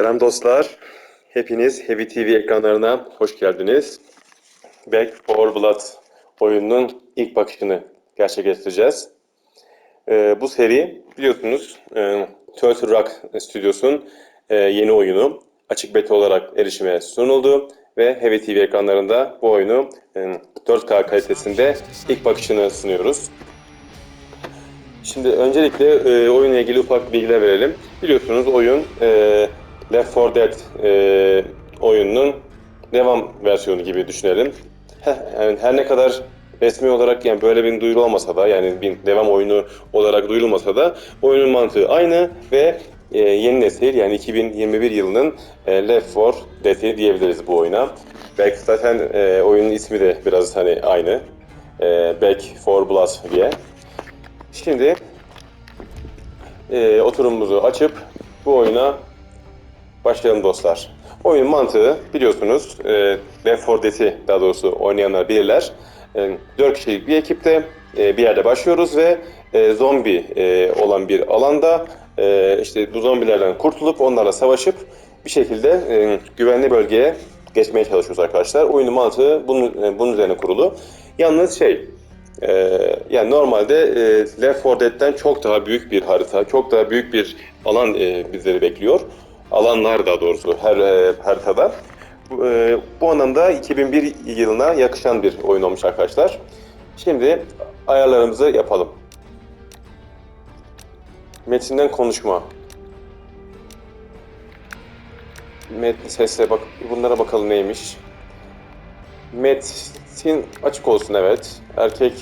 Selam dostlar. Hepiniz Heavy TV ekranlarına hoş geldiniz. Back 4 Blood oyununun ilk bakışını gerçekleştireceğiz. Ee, bu seri biliyorsunuz e, Turtle Rock Studios'un e, yeni oyunu açık beta olarak erişime sunuldu ve Heavy TV ekranlarında bu oyunu e, 4K kalitesinde ilk bakışını sunuyoruz. Şimdi öncelikle e, oyunla ilgili ufak bilgiler verelim. Biliyorsunuz oyun e, Left 4 Dead e, oyununun devam versiyonu gibi düşünelim. Heh, yani her ne kadar resmi olarak yani böyle bir duyuru olmasa da yani bir devam oyunu olarak duyurulmasa da oyunun mantığı aynı ve e, yeni nesil yani 2021 yılının e, Left 4 Dead'i diyebiliriz bu oyuna. Belki zaten e, oyunun ismi de biraz hani aynı. E, Back 4 Blood diye. Şimdi e, oturumumuzu açıp bu oyuna başlayalım dostlar. Oyun mantığı biliyorsunuz e, Left 4 Dead'i daha doğrusu oynayanlar bilirler. E, 4 kişilik bir ekipte e, bir yerde başlıyoruz ve e, zombi e, olan bir alanda e, işte bu zombilerden kurtulup onlarla savaşıp bir şekilde e, güvenli bölgeye geçmeye çalışıyoruz arkadaşlar. Oyunun mantığı bunun, e, bunun üzerine kurulu. Yalnız şey ee, yani normalde e, Left 4 Dead'den çok daha büyük bir harita, çok daha büyük bir alan e, bizleri bekliyor. Alanlar daha doğrusu her e, haritada. Bu, e, bu anlamda 2001 yılına yakışan bir oyun olmuş arkadaşlar. Şimdi ayarlarımızı yapalım. Metinden konuşma. Metin sesle bak bunlara bakalım neymiş. Metin açık olsun evet. Erkek,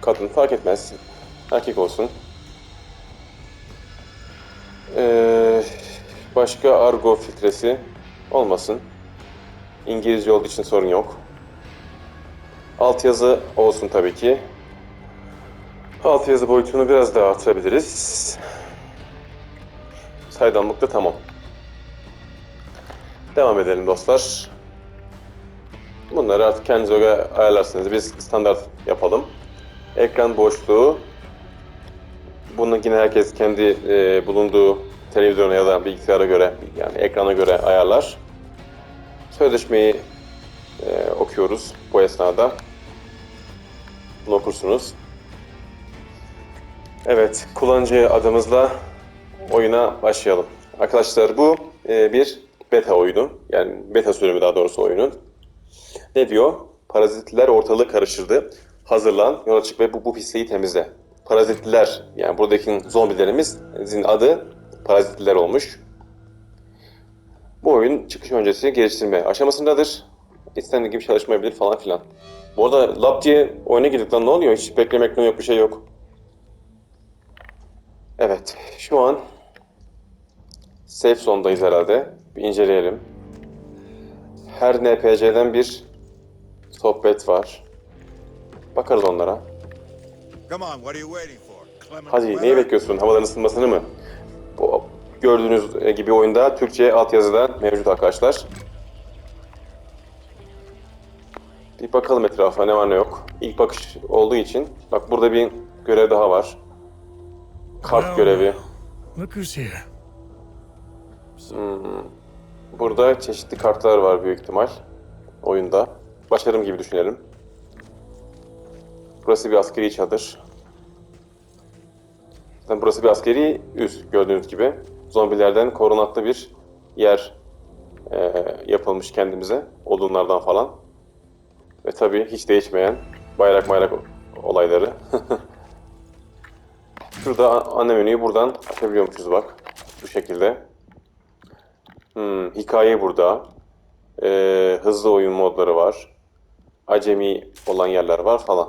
kadın fark etmez. Erkek olsun. Ee, başka argo filtresi olmasın. İngilizce olduğu için sorun yok. Altyazı olsun tabii ki. Altyazı boyutunu biraz daha artırabiliriz. Saydamlık da tamam. Devam edelim dostlar. Bunları artık kendinize göre ayarlarsınız. Biz standart yapalım. Ekran boşluğu. Bunu yine herkes kendi e, bulunduğu televizyona ya da bilgisayara göre yani ekrana göre ayarlar. Sözleşmeyi e, okuyoruz bu esnada. Bunu okursunuz. Evet, kullanıcı adımızla oyuna başlayalım. Arkadaşlar bu e, bir beta oyunu. Yani beta sürümü daha doğrusu oyunun. Ne diyor? Parazitler ortalığı karıştırdı. Hazırlan, yola çık ve bu, bu pisliği temizle. Parazitliler, yani buradaki zombilerimizin adı parazitliler olmuş. Bu oyun çıkış öncesi geliştirme aşamasındadır. İstendiği gibi çalışmayabilir falan filan. Bu arada lap diye oyuna girdik lan ne oluyor? Hiç bekleme ekranı yok bir şey yok. Evet, şu an safe zone'dayız herhalde. Bir inceleyelim. Her NPC'den bir sohbet var. Bakarız onlara. Hadi neyi bekliyorsun? Havaların ısınmasını mı? Gördüğünüz gibi oyunda Türkçe altyazıda mevcut arkadaşlar. Bir bakalım etrafa ne var ne yok. İlk bakış olduğu için. Bak burada bir görev daha var. Kart görevi. Here. Burada çeşitli kartlar var büyük ihtimal oyunda. Başarım gibi düşünelim. Burası bir askeri çadır. Zaten burası bir askeri üs gördüğünüz gibi. Zombilerden korunaklı bir yer eee, yapılmış kendimize. Odunlardan falan. Ve tabii hiç değişmeyen bayrak bayrak olayları. Şurada ana menüyü buradan açabiliyormuşuz bak. Bu şekilde. Hmm, hikaye burada. Ee, hızlı oyun modları var. Acemi olan yerler var falan.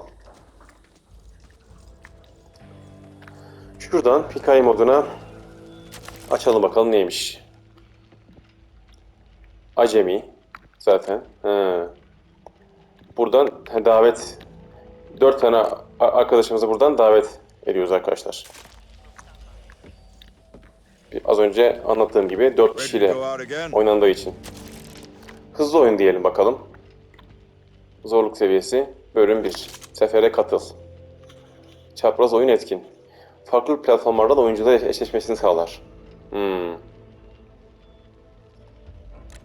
Şuradan hikaye moduna açalım bakalım neymiş. Acemi zaten. He. Buradan he, davet dört tane arkadaşımızı buradan davet ediyoruz arkadaşlar. Bir- Az önce anlattığım gibi dört kişiyle oynandığı için. Hızlı oyun diyelim bakalım. Zorluk seviyesi bölüm 1. Sefere katıl. Çapraz oyun etkin. Farklı platformlarda da oyuncular eşleşmesini sağlar. Hmm.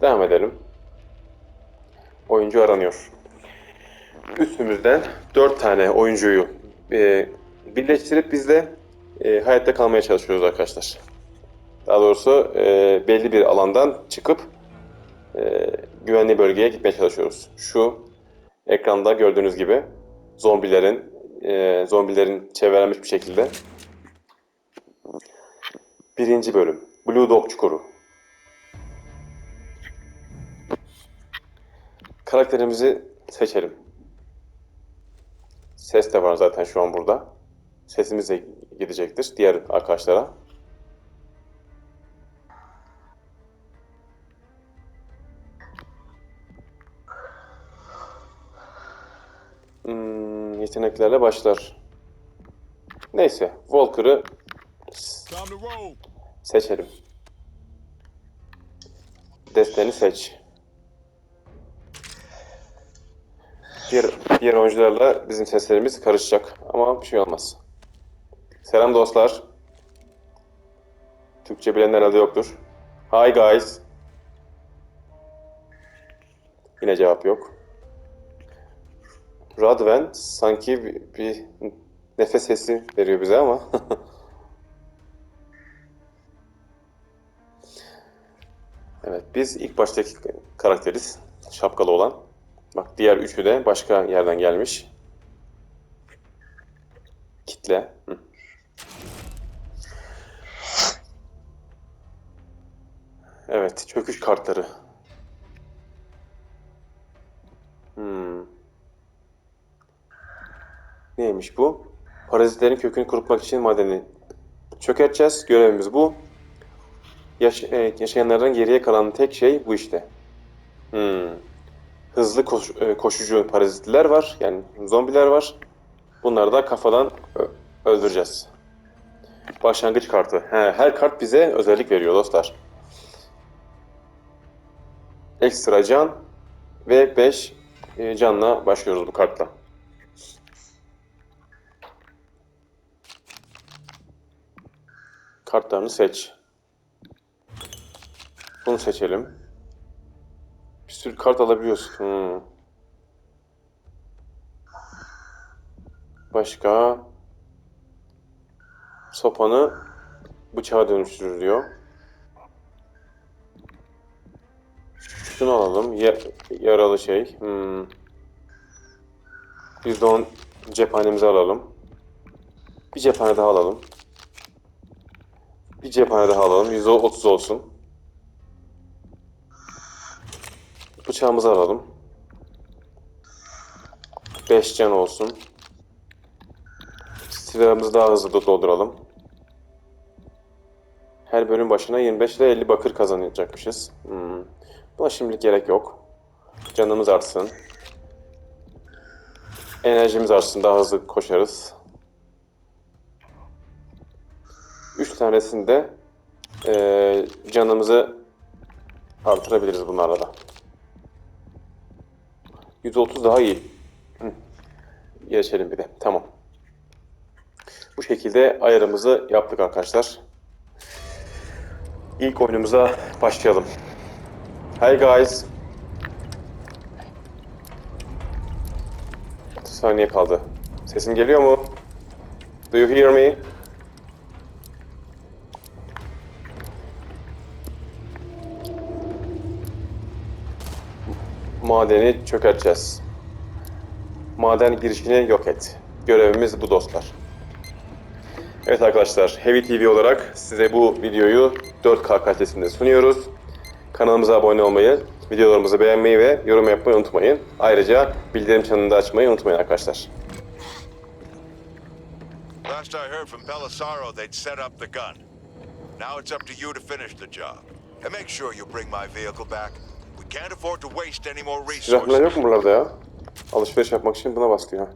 Devam edelim. Oyuncu aranıyor. Üstümüzden 4 tane oyuncuyu e, birleştirip biz de e, hayatta kalmaya çalışıyoruz arkadaşlar. Daha doğrusu e, belli bir alandan çıkıp e, güvenli bölgeye gitmeye çalışıyoruz. Şu ekranda gördüğünüz gibi zombilerin e, zombilerin çevrelenmiş bir şekilde. Birinci bölüm. Blue Dog Çukuru. Karakterimizi seçelim. Ses de var zaten şu an burada. Sesimiz de gidecektir diğer arkadaşlara. Hmm, yeteneklerle başlar. Neyse, Walker'ı. Seçelim. Desteni seç. Diğer, diğer oyuncularla bizim seslerimiz karışacak ama bir şey olmaz. Selam dostlar. Türkçe bilen herhalde yoktur. Hi guys. Yine cevap yok. Radven sanki bir, bir nefes sesi veriyor bize ama. Evet, biz ilk baştaki karakteriz. Şapkalı olan. Bak diğer üçü de başka yerden gelmiş. Kitle. Hı. Evet, çöküş kartları. Hmm. Neymiş bu? Parazitlerin kökünü kurutmak için madeni çökerteceğiz. Görevimiz bu. Yaş- e, yaşayanlardan geriye kalan tek şey bu işte. Hmm. Hızlı koş- e, koşucu parazitler var. Yani zombiler var. Bunları da kafadan öldüreceğiz. Başlangıç kartı. He, her kart bize özellik veriyor dostlar. Ekstra can ve 5 canla başlıyoruz bu kartla. Kartlarını seç. Bunu seçelim. Bir sürü kart alabiliyorsun. Hmm. Başka sopanı bıçağa dönüştürür diyor. Şunu alalım. Ya- yaralı şey. Hmm. %10 cephanemizi alalım. Bir cephane daha alalım. Bir cephane daha alalım. %30 olsun. Bıçağımızı alalım. 5 can olsun. Silahımızı daha hızlı da dolduralım. Her bölüm başına 25 ile 50 bakır kazanacakmışız. Hmm. Buna şimdilik gerek yok. Canımız artsın. Enerjimiz artsın. Daha hızlı koşarız. 3 tanesini de eee, canımızı artırabiliriz bunlarla da. 130 daha iyi. Hı. Geçelim bir de. Tamam. Bu şekilde ayarımızı yaptık arkadaşlar. İlk oyunumuza başlayalım. Hi guys. 30 saniye kaldı. Sesim geliyor mu? Do you hear me? Madeni çökerteceğiz. Maden girişini yok et. Görevimiz bu dostlar. Evet arkadaşlar, Heavy TV olarak size bu videoyu 4K kalitesinde sunuyoruz. Kanalımıza abone olmayı, videolarımızı beğenmeyi ve yorum yapmayı unutmayın. Ayrıca bildirim çanını da açmayı unutmayın arkadaşlar. Last I heard from Belisaro, they'd set up the gun. Now it's up to you to finish the job. And make sure you bring my vehicle back. Can't Silah falan yok mu buralarda ya? Alışveriş yapmak için buna bas diyor.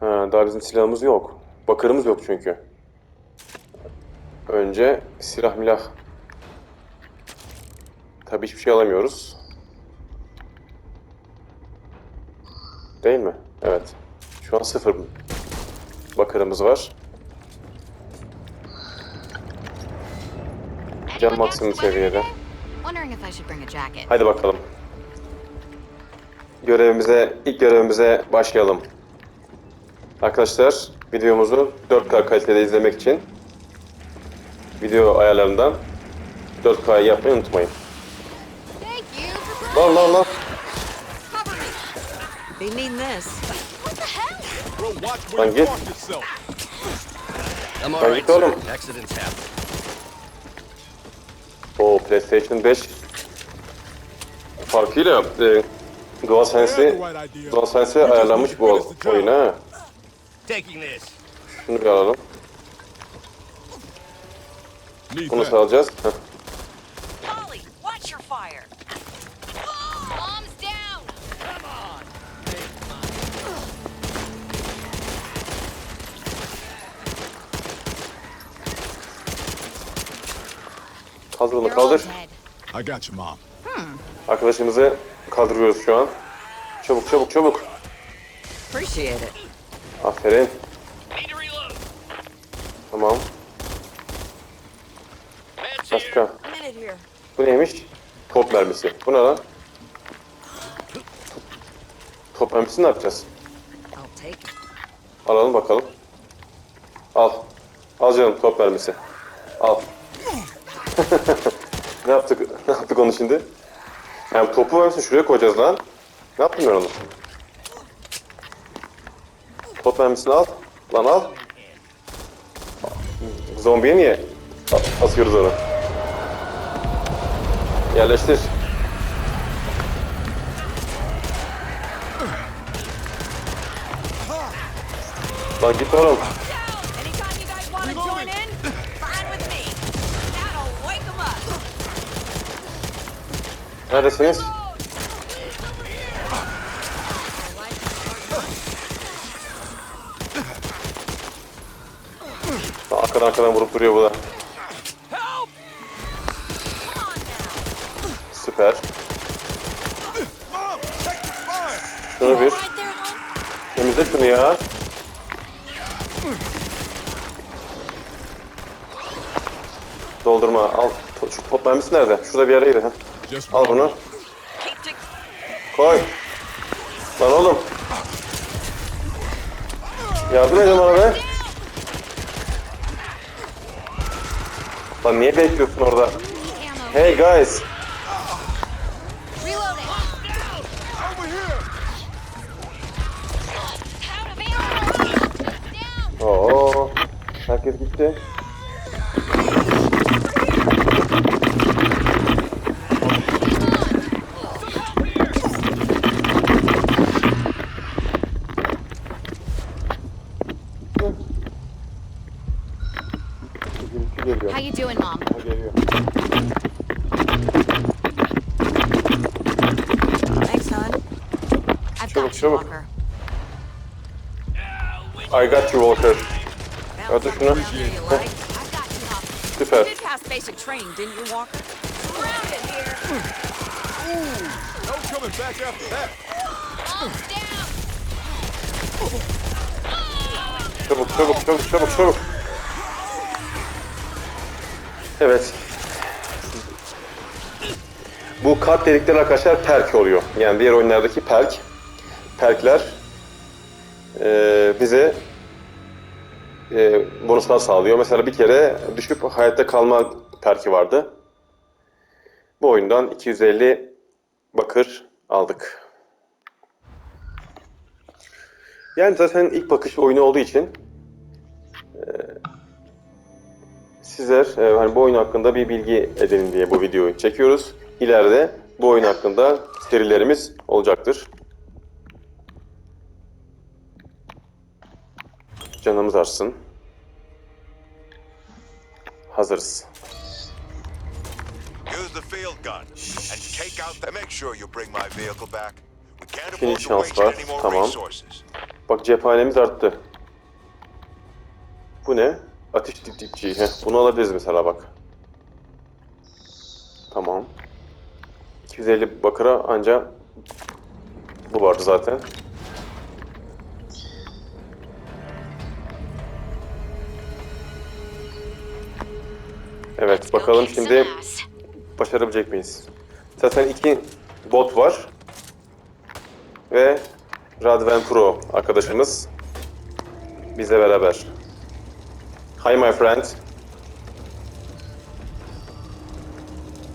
Ha, daha bizim silahımız yok. Bakırımız yok çünkü. Önce silah milah. Tabii hiçbir şey alamıyoruz. Değil mi? Evet. Şu an sıfır bakırımız var. Can maksimum seviyede. Hadi bakalım. Görevimize, ilk görevimize başlayalım. Arkadaşlar, videomuzu 4K kalitede izlemek için video ayarlarından 4K yapmayı unutmayın. Lan lan lan. cover me. They mean this. What the hell? Bro, watch Lan where you git. park yourself. I'm Lan alright, git oğlum. PlayStation 5 farkıyla e, DualSense'i DualSense'e ayarlanmış bu oyun ha. Taking this. Şunu bir alalım. Bunu. Heh. All kaldır. I got you, mom. Arkadaşımızı kaldırıyoruz şu an. Çabuk çabuk çabuk. Appreciate it. Aferin. Need to reload. Tamam. Başka. A minute here. Bu neymiş? Top mermisi. Bu ne lan? Top mermisini ne yapacağız? I'll take it. Alalım bakalım. Al. Al canım top mermisi. Al. Ne yaptık? Ne yaptık onu şimdi? Yani topu mermisini şuraya koyacağız lan. Ne yaptım ben onu? Top mermisini al. Lan al. Zombiye niye asıyoruz onu? Yerleştir. Lan git oğlum. Neredesiniz? Arkadan arkadan vurup duruyor bu da. Süper. Şunu bir. Temizle şunu ya. Doldurma. Al. Şu top mermisi nerede? Şurada bir yereydi. Ha. Al bunu. Koy. Lan oğlum. Yardım edin bana be. Lan niye bekliyorsun orada? Hey guys. Oo. Herkes gitti. Here. No coming back after that. Bombs down. Çabuk çabuk çabuk çabuk çabuk. Evet. Bu kart dedikleri arkadaşlar perk oluyor. Yani diğer oyunlardaki perk. Perkler eee, bize eee bonuslar sağlıyor. Mesela bir kere düşüp hayatta kalma perki vardı. Bu oyundan 250 bakır aldık. Yani zaten ilk bakış oyunu olduğu için eee, sizler e, hani bu oyun hakkında bir bilgi edinin diye bu videoyu çekiyoruz. İleride bu oyun hakkında serilerimiz olacaktır. Canımız artsın. Hazırız. Use the field gun and take out the. Make sure you bring my vehicle back. We can't İkinci şans var. Tamam. Bak cephanemiz arttı. Bu ne? Ateş dipçiği. Heh, bunu alabiliriz mesela bak. Tamam. 250 bakıra anca bu vardı zaten. Evet bakalım şimdi başarabilecek miyiz? Zaten iki bot var. Ve Radven Pro arkadaşımız bizle beraber. Hi my friend.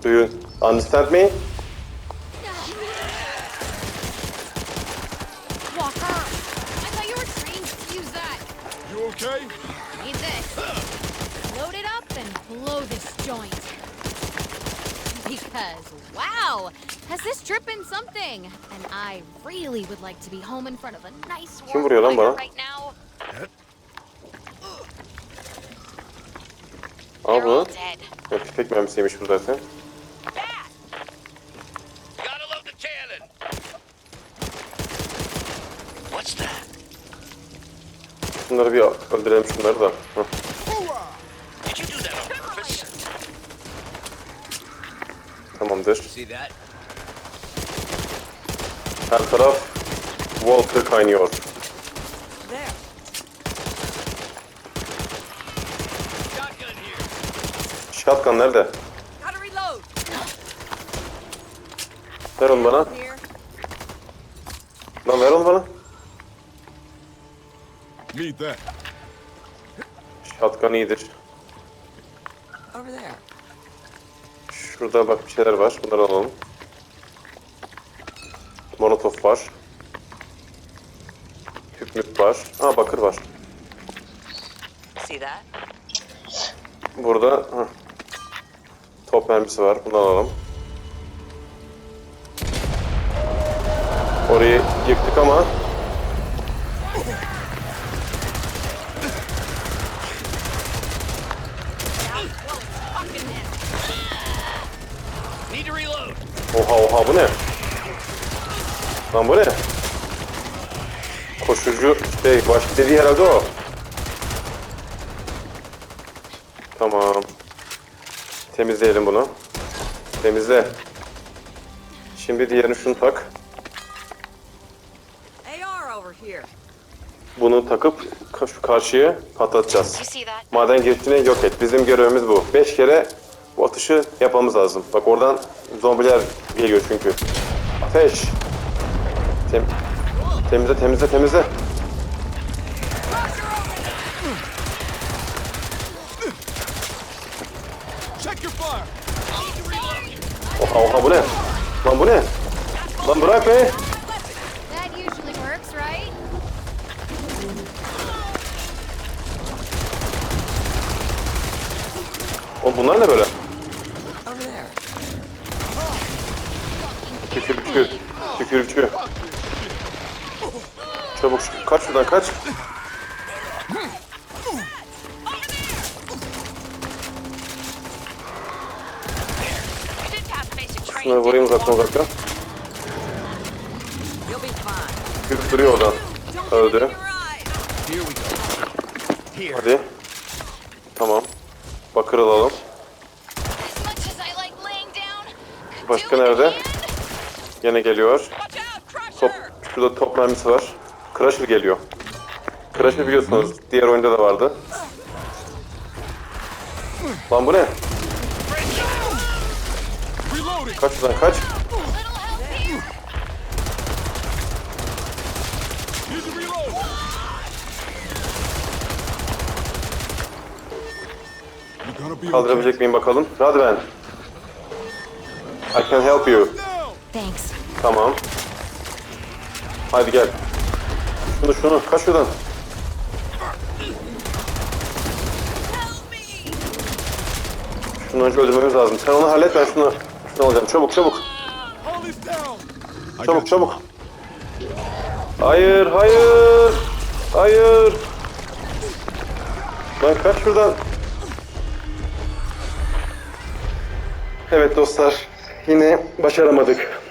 Do you understand me? Walker! I thought you were trained to use that. You okay? Need this. Blow this joint. Because, wow, has this trip been something? And I really would like to be home in front of a nice Kim warm fire right now. Al They're all bunu. dead. Ya, tüfek mermisiymiş bu zaten. Gotta load the cannon. What's that? Şunları bir öldürelim şunları da. Heh. That? Her taraf Walker kaynıyor. There. Shotgun nerede? Ver onu bana. Lan ver onu bana. Shotgun iyidir. Şurada bak bir şeyler var. Bunları alalım. Molotov var. Tüp var. Aa bakır var. See that? Burada heh. top mermisi var. Bunu alalım. Orayı yıktık ama Need to reload. Oha oha bu ne? Lan bu ne? Koşucu şey baş dediği herhalde o. Tamam. Temizleyelim bunu. Temizle. Şimdi diğerini şunu tak. Bunu takıp şu karşıya patlatacağız. Maden girişini yok et. Bizim görevimiz bu. Beş kere bu atışı yapmamız lazım. Bak oradan zombiler geliyor çünkü. Ateş. Tem temizle temizle temizle. Oha oha bu ne? Lan bu ne? Lan bırak right? Oğlum bunlar ne böyle? Tükürükçü. Tükürükçü. Çabuk kaç şuradan kaç. Şunları vurayım uzaktan uzaktan. Tükürük duruyor oradan. Don't Öldü. Hadi. Tamam. Bakır alalım. Başka nerede? Gene geliyor. Top, şurada top mermisi var. Crusher geliyor. Crusher biliyorsunuz diğer oyunda da vardı. Lan bu ne? Kaç şuradan kaç. Kaldırabilecek miyim bakalım. Radven. I can help you. Thanks. Tamam. Hadi gel. Şunu şunu kaç şuradan. Şunu önce öldürmemiz lazım. Sen onu hallet ben şunu, şunu alacağım. Çabuk çabuk. Çabuk çabuk. Hayır hayır. Hayır. Lan kaç şuradan. Evet dostlar. Yine başaramadık.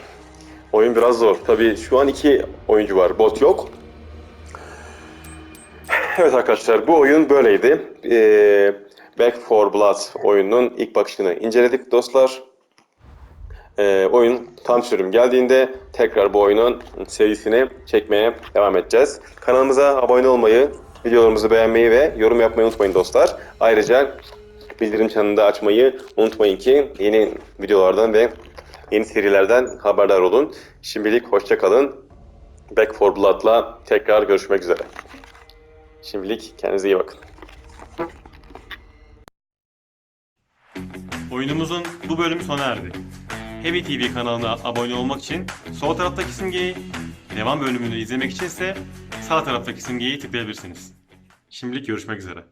Oyun biraz zor. Tabii şu an iki oyuncu var. Bot yok. Evet arkadaşlar bu oyun böyleydi. Ee, Back 4 Blood oyununun ilk bakışını inceledik dostlar. Ee, oyun tam sürüm geldiğinde tekrar bu oyunun serisini çekmeye devam edeceğiz. Kanalımıza abone olmayı, videolarımızı beğenmeyi ve yorum yapmayı unutmayın dostlar. Ayrıca bildirim çanını da açmayı unutmayın ki yeni videolardan ve yeni serilerden haberdar olun. Şimdilik hoşça kalın. Back 4 Blood'la tekrar görüşmek üzere. Şimdilik kendinize iyi bakın. Oyunumuzun bu bölümü sona erdi. Heavy TV kanalına abone olmak için sol taraftaki simgeyi, devam bölümünü izlemek için ise sağ taraftaki simgeyi tıklayabilirsiniz. Şimdilik görüşmek üzere.